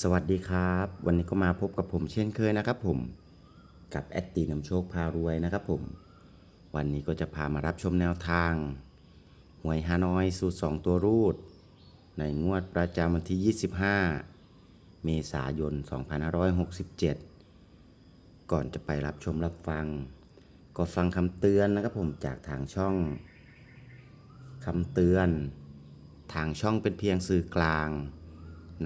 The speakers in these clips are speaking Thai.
สวัสดีครับ วันนี้ก็มาพบกับผมเช่นเคยนะครับผมกับแอดตีนำโชคพารวยนะครับผม วันนี้ก็จะพามารับชมแนวทาง หวยฮานอยสูตร 2 ตัวรูด ในงวดประจำวันที่ 25 เมษายน 2567 ก่อนจะไปรับชมรับฟัง ก็ฟังคำเตือนนะครับผมจากทางช่องคำเตือน ทางช่องเป็นเพียงสื่อกลาง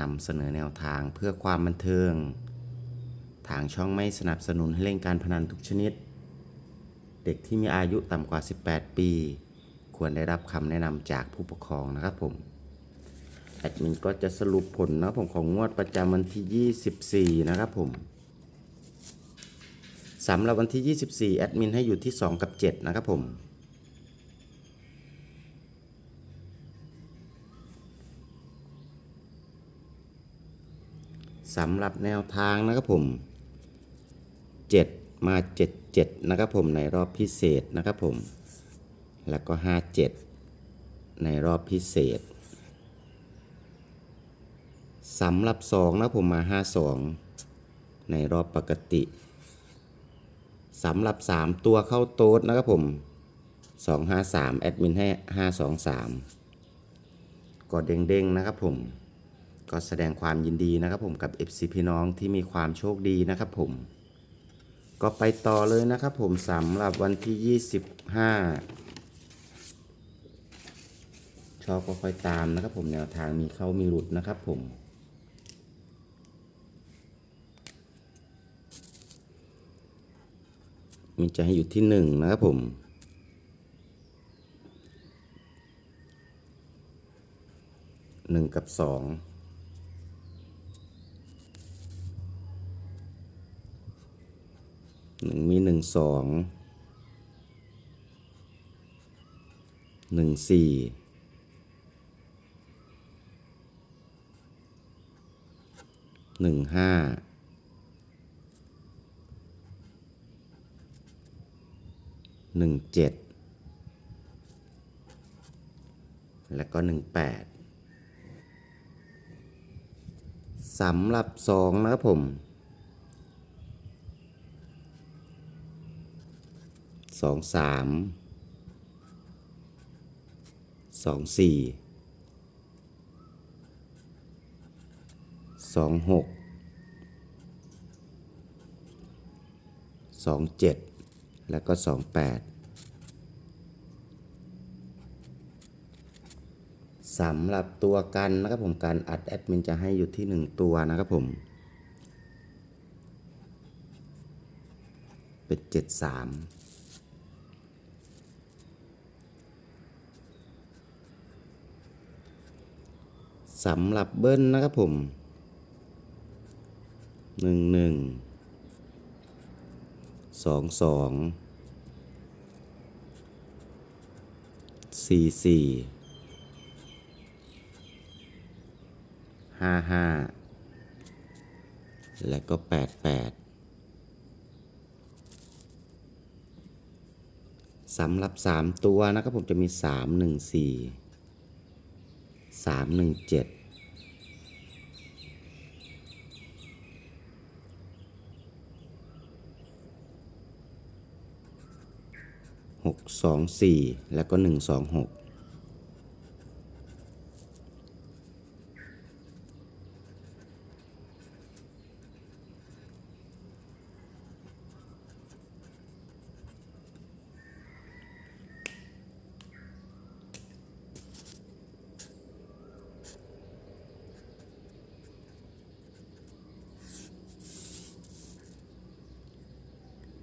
นำเสนอแนวทางเพื่อความบันเทิง ทางช่องไม่สนับสนุนให้เล่นการพนันทุกชนิด เด็กที่มีอายุต่ำกว่า 18 ปี ควรได้รับคำแนะนำจากผู้ปกครองนะครับผมแอดมินก็จะสรุปผลนะผมของงวดประจำวันที่ 24 นะครับผมสำหรับวันที่ 24 แอดมินให้อยู่ที่ 2 กับ 7 นะครับผม สำหรับแนวทางนะครับผม 7 มา 7 7 นะครับผมในรอบพิเศษนะครับผม แล้วก็ 5 7 ในรอบพิเศษสำหรับ 2 นะครับผมมา 5 2 ในรอบปกติสำหรับ 3 ตัวเข้าโต๊ดนะครับผม 2 5 3 แอดมินให้ 5 2 3ก็เด้งๆ นะครับผม ก็แสดงความยินดีนะครับผมกับ FC พี่น้องที่มีความโชคดีนะครับผม ก็ไปต่อเลยนะครับผมสำหรับวันที่ 25 ชอบก็ค่อยตามนะครับผมแนวทางมีเข้ามีหลุดนะครับผมมีจะให้อยู่ที่หนึ่งนะครับผมหนึ่งกับสอง หนึ่งมีหนึ่งสองหนึ่งสี่หนึ่งห้าหนึ่งเจ็ดแล้วก็หนึ่งแปดสำหรับสองนะครับผม สองสามสองสี่สองหกสองเจ็ดแล้วก็สองแปดสำหรับตัวกันนะครับผมการอัดแอดมินจะให้อยู่ที่หนึ่งตัวนะครับผม เป็นเจ็ดสาม สำหรับเบิ้ลนะครับผมหนึ่งหนึ่งสองสองสี่สี่ห้าห้าและก็แปดแปดสำหรับสามตัวนะครับผมจะมีสามหนึ่งสี่ สามหนึ่งเจ็ดหกสองสี่แล้วก็หนึ่งสองหก